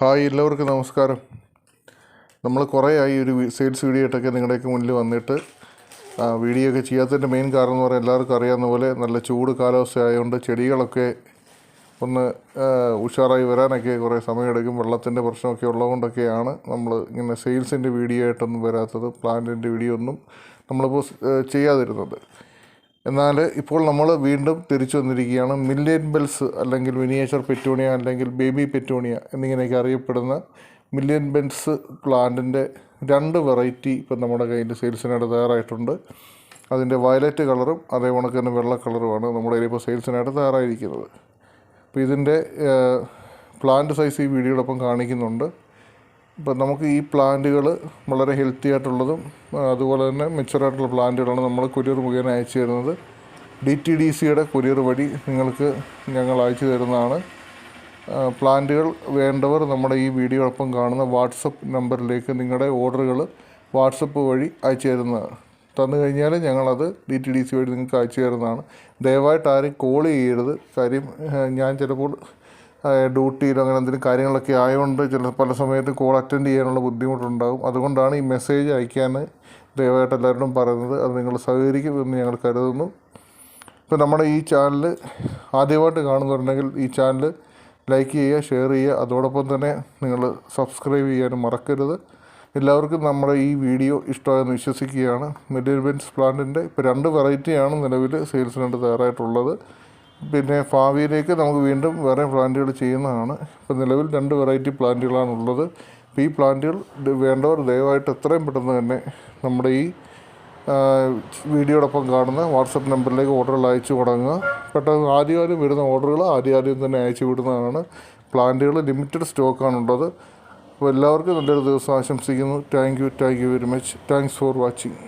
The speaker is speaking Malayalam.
ഹായ് എല്ലാവർക്കും നമസ്കാരം. നമ്മൾ കുറേ ആയി ഒരു സെയിൽസ് വീഡിയോ ആയിട്ടൊക്കെ നിങ്ങളുടെയൊക്കെ മുന്നിൽ വന്നിട്ട് വീഡിയോ ഒക്കെ ചെയ്യാത്തതിന്റെ മെയിൻ കാരണം എന്ന് പറയാൻ എല്ലാവർക്കും അറിയാവുന്ന പോലെ നല്ല ചൂട് കാലാവസ്ഥ ആയതുകൊണ്ട് ചെടികളൊക്കെ ഒന്ന് ഉഷാറായി വരാനൊക്കെ കുറേ സമയമെടുക്കും. വെള്ളത്തിന്റെ പ്രശ്നമൊക്കെ ഉള്ളതുകൊണ്ടൊക്കെയാണ് നമ്മൾ ഇങ്ങനെ സെയിൽസിന്റെ വീഡിയോ ആയിട്ടൊന്നും വരാത്തത് പ്ലാന്റിന്റെ വീഡിയോ ഒന്നും നമ്മളിപ്പോൾ ചെയ്യാതിരുന്നത്. എന്നാൽ ഇപ്പോൾ നമ്മൾ വീണ്ടും തിരിച്ചു വന്നിരിക്കുകയാണ്. മില്യൻ ബെൽസ് അല്ലെങ്കിൽ മിനിയേച്ചർ പെറ്റൂണിയ അല്ലെങ്കിൽ ബേബി പെറ്റൂണിയ എന്നിങ്ങനെയൊക്കെ അറിയപ്പെടുന്ന മില്യൻ ബെൽസ് പ്ലാന്റിന്റെ രണ്ട് വെറൈറ്റി ഇപ്പം നമ്മുടെ കയ്യിൽ സെയിൽസിനായിട്ട് തയ്യാറായിട്ടുണ്ട്. അതിന്റെ വയലറ്റ് കളറും അതേ കണക്ക് തന്നെ വെള്ള കളറുമാണ് നമ്മുടെ കയ്യിൽ ഇപ്പോൾ സെയിൽസിനായിട്ട് തയ്യാറായിരിക്കുന്നത്. അപ്പോൾ ഇതിന്റെ പ്ലാന്റ് സൈസ് ഈ വീഡിയോടൊപ്പം കാണിക്കുന്നുണ്ട്. ഇപ്പം നമുക്ക് ഈ പ്ലാന്റുകൾ വളരെ ഹെൽത്തി ആയിട്ടുള്ളതും അതുപോലെ തന്നെ മെച്ചുറായിട്ടുള്ള പ്ലാന്റുകളാണ് നമ്മൾ കൊറിയർ മുഖേന അയച്ചു തരുന്നത്. ഡി ടി ഡി സിയുടെ കൊറിയർ വഴി നിങ്ങൾക്ക് ഞങ്ങൾ അയച്ചു തരുന്നതാണ്. പ്ലാന്റുകൾ വേണ്ടവർ നമ്മുടെ ഈ വീഡിയോടൊപ്പം കാണുന്ന വാട്സപ്പ് നമ്പറിലേക്ക് നിങ്ങളുടെ ഓർഡറുകൾ വാട്സപ്പ് വഴി അയച്ചു തരുന്നതാണ് തന്നു കഴിഞ്ഞാൽ ഞങ്ങളത് ഡി ടി ഡി സി വഴി നിങ്ങൾക്ക് അയച്ചു തരുന്നതാണ്. ദയവായിട്ട് ആരും കോൾ ചെയ്യരുത്. കാര്യം ഞാൻ ചിലപ്പോൾ ഡ്യൂട്ടിയിലോ അങ്ങനെ എന്തെങ്കിലും കാര്യങ്ങളൊക്കെ ആയതുകൊണ്ട് ചില പല സമയത്ത് കോൾ അറ്റൻഡ് ചെയ്യാനുള്ള ബുദ്ധിമുട്ടുണ്ടാകും. അതുകൊണ്ടാണ് ഈ മെസ്സേജ് അയക്കാൻ ദയവായിട്ട് എല്ലാവരോടും പറയുന്നത്. അത് നിങ്ങൾ സഹകരിക്കുമെന്ന് ഞങ്ങൾ കരുതുന്നു. ഇപ്പോൾ നമ്മുടെ ഈ ചാനൽ ആദ്യമായിട്ട് കാണുന്നുണ്ടെങ്കിൽ ഈ ചാനൽ ലൈക്ക് ചെയ്യുക ഷെയർ ചെയ്യുക. അതോടൊപ്പം തന്നെ നിങ്ങൾ സബ്സ്ക്രൈബ് ചെയ്യാനും മറക്കരുത്. എല്ലാവർക്കും നമ്മുടെ ഈ വീഡിയോ ഇഷ്ടമായെന്ന് വിശ്വസിക്കുകയാണ്. മെഡിബെൻസ് പ്ലാന്റിന്റെ ഇപ്പോൾ രണ്ട് വെറൈറ്റിയാണ് നിലവിൽ സെയിൽസിനായിട്ട് തയ്യാറായിട്ടുള്ളത്. പിന്നെ ഭാവിയിലേക്ക് നമുക്ക് വീണ്ടും വേറെ പ്ലാന്റുകൾ ചെയ്യുന്നതാണ്. ഇപ്പോൾ നിലവിൽ രണ്ട് വെറൈറ്റി പ്ലാന്റുകളാണ് ഉള്ളത് അപ്പോൾ ഈ പ്ലാന്റുകൾ വേണ്ടവർ ദയവായിട്ട് എത്രയും പെട്ടെന്ന് തന്നെ നമ്മുടെ ഈ വീഡിയോടൊപ്പം കാണുന്ന വാട്സപ്പ് നമ്പറിലേക്ക് ഓർഡറുകൾ അയച്ചു തുടങ്ങുക. പെട്ടെന്ന് ആദ്യം വരുന്ന ഓർഡറുകൾ ആദ്യം തന്നെ അയച്ചു വിടുന്നതാണ്. പ്ലാന്റുകൾ ലിമിറ്റഡ് സ്റ്റോക്കാണുള്ളത്. അപ്പോൾ എല്ലാവർക്കും നല്ലൊരു ദിവസം ആശംസിക്കുന്നു. Thank you. Thank you very much. Thanks for watching.